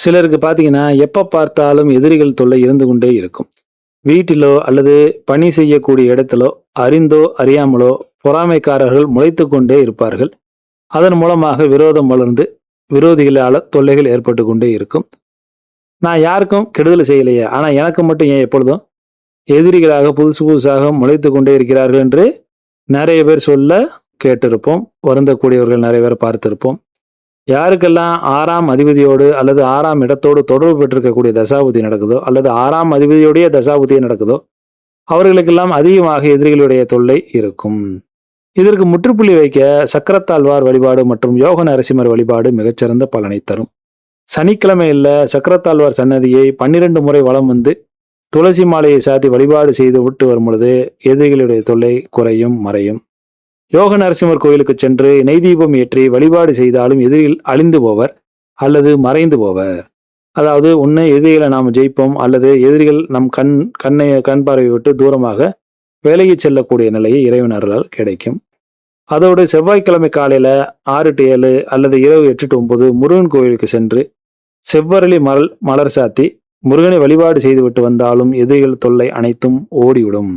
சிலருக்கு பார்த்தீங்கன்னா எப்போ பார்த்தாலும் எதிரிகள் தொல்லை இருந்து கொண்டே இருக்கும். வீட்டிலோ அல்லது பணி செய்யக்கூடிய இடத்திலோ அறிந்தோ அறியாமலோ பொறாமைக்காரர்கள் முளைத்து கொண்டே இருப்பார்கள். அதன் மூலமாக விரோதம் வளர்ந்து விரோதிகளால் தொல்லைகள் ஏற்பட்டு கொண்டே இருக்கும். நான் யாருக்கும் கெடுதல் செய்யலையே ஆனால் எனக்கு மட்டும் ஏன் எப்பொழுதும்? எதிரிகளாக புதுசு புதுசாக முளைத்து கொண்டே இருக்கிறார்கள் என்று நிறைய பேர் சொல்ல கேட்டிருப்போம். வருந்தக்கூடியவர்கள் நிறைய பேர் பார்த்திருப்போம். யாருக்கெல்லாம் ஆறாம் அதிபதியோடு அல்லது ஆறாம் இடத்தோடு தொடர்பு பெற்றிருக்கக்கூடிய தசாபுதி நடக்குதோ அல்லது ஆறாம் அதிபதியோடைய தசாபுதி நடக்குதோ அவர்களுக்கெல்லாம் அதிகமாக எதிரிகளுடைய தொல்லை இருக்கும். இதற்கு முற்றுப்புள்ளி வைக்க சக்கரத்தாழ்வார் வழிபாடு மற்றும் யோக நரசிம்மர் வழிபாடு மிகச்சிறந்த பலனை தரும். சனிக்கிழமையில் சக்கரத்தாழ்வார் சன்னதியை பன்னிரண்டு முறை வலம் வந்து துளசி மாலையை சாத்தி வழிபாடு செய்து விட்டு வரும் பொழுது எதிரிகளுடைய தொல்லை குறையும் மறையும். யோக நரசிம்மர் கோயிலுக்கு சென்று நெய் தீபம் ஏற்றி வழிபாடு செய்தாலும் எதிரில் அழிந்து போவர் அல்லது மறைந்து போவர் அதாவது ஒன்று எதிரிகளை நாம் ஜெயிப்போம் அல்லது எதிரிகள் நம் கண் கண்ணை கண் பார்வை விட்டு தூரமாக வேலைக்கு செல்லக்கூடிய நிலையை இறைவனர்களால் கிடைக்கும். அதோடு செவ்வாய்க்கிழமை காலையில் ஆறு டு ஏழு அல்லது இரவு எட்டு டு ஒன்பது முருகன் கோயிலுக்கு சென்று செவ்வரளி மலர் மலர் சாத்தி முருகனை வழிபாடு செய்துவிட்டு வந்தாலும் எதிரிகள் தொல்லை அனைத்தும் ஓடிவிடும்.